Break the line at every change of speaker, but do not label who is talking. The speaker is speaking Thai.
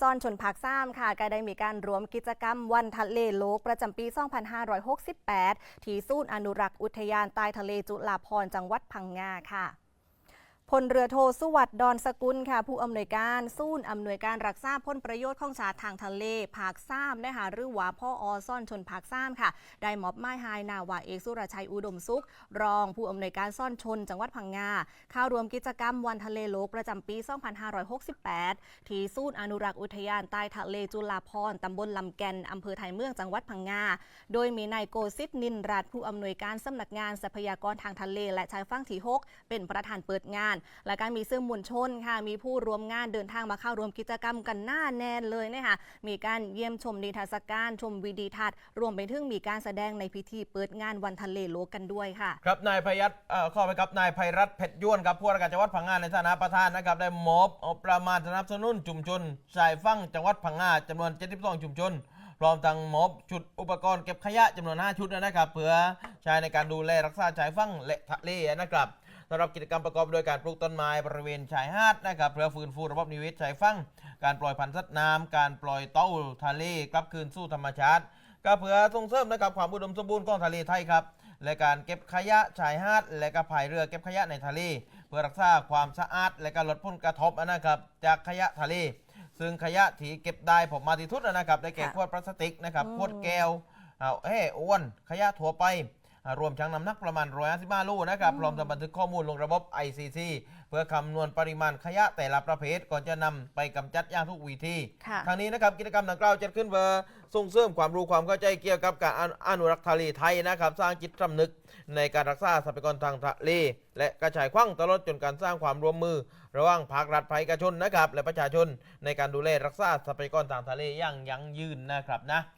ซ่อนชนภาคซ้ำค่ะก็ได้มีการรวมกิจกรรมวันทะเลโลกประจำปี 2568 ที่ศูนย์อนุรักษ์อุทยานใต้ทะเลจุฬาภรณ์จังหวัดพังงาค่ะ พลเรือโทสุวัสด์ดอนสกุลค่ะ ผู้อำนวยการศูนย์อำนวยการรักษาผลประโยชน์ของชาติทางทะเลภาคซ้ำนะคะหรือว่าพ่ออซ่อนชนภาคซ้ำค่ะ ได้มอบไม้ไฮนาวาเอกสุรชัยอุดมสุข รองผู้อำนวยการซ่อนชน จังหวัดพังงาเข้ารวมกิจกรรมวันทะเลโลกประจำปี 2568 ที่ศูนอนุรักษ์อุทยานใต้ทะเลจุฬาภรณ์ตำบลลำแกนอำเภอไทยเมืองจังหวัดพังงาโดยมีนายโกซิตนินรัตผู้อำนวยการสำนักงานทรัพยากรทางทะเล และชายฝั่งที่ 6 เป็นประธานเปิดงานและการมีสื่อมวลชนค่ะ มีผู้ร่วมงานเดินทางมาเข้าร่วมกิจกรรมกันหน้าแน่นเลยนะคะมีการเยี่ยมชมนิทรรศการชมวิดีทัศน์รวมไปถึงมีการแสดงในพิธีเปิดงานวันทะเลโลกกันด้วยค่ะ
ครับนายพยัตเอ่อข้อไปครับนายไพรัตเพชรย้วนครับผู้ว่าราชการจังหวัดพังงาในฐานะประธานนะครับได้มอบเอาประมาณสนับสนุนชุมชนชายฝั่งจังหวัดพังงาจำนวน 72 ชุมชนพร้อมทั้งมอบชุดอุปกรณ์เก็บขยะจำนวน 5 ชุดนะครับเพื่อใช้ในการดูแลรักษาชายฝั่งและทะเลนะครับ สำหรับกิจกรรมประกอบโดยการปลูกต้นไม้บริเวณชายหาดนะครับเพื่อฟื้นฟูระบบนิเวศชายฝั่งการปล่อยพันธุ์สัตว์น้ำการปล่อยเต้าทะเลกลับคืนสู่ธรรมชาติ ก็เพื่อส่งเสริมนะครับความอุดมสมบูรณ์ของทะเลไทยครับและการเก็บขยะชายหาด และก็พายเรือเก็บขยะในทะเล เพื่อรักษาความสะอาด และก็ลดผลกระทบนะครับจากขยะทะเล ซึ่งขยะที่เก็บได้ผมมาที่ทุดนะครับ ได้แก่
ค่ะ
ขวดพลาสติกนะครับ
อืม
ขวดแก้วเอาเฮ้อ้วนขยะทั่วไปอ่า รวมชั่งน้ำหนักประมาณ155โลนะครับพร้อมทั้งบันทึกข้อมูลลงระบบ ICC เพื่อคำนวณปริมาณขยะแต่ละประเภทก่อนจะนำไปกำจัดอย่างทุกวิธี
ค่ะ
ทางนี้นะครับกิจกรรมดังกล่าวจัดขึ้นเพื่อส่งเสริมความรู้ความเข้าใจเกี่ยวกับการอนุอนุรักษ์ทะเลไทยนะครับ สร้างจิตสำนึกในการรักษาทรัพยากรทางทะเล และกระจายคว้างตลอดจนการสร้างความร่วมมือ ระหว่างภาครัฐภาคเอกชนนะครับ และประชาชนในการดูแลรักษาทรัพยากรทางทะเลอย่างยั่งยืนนะครับนะ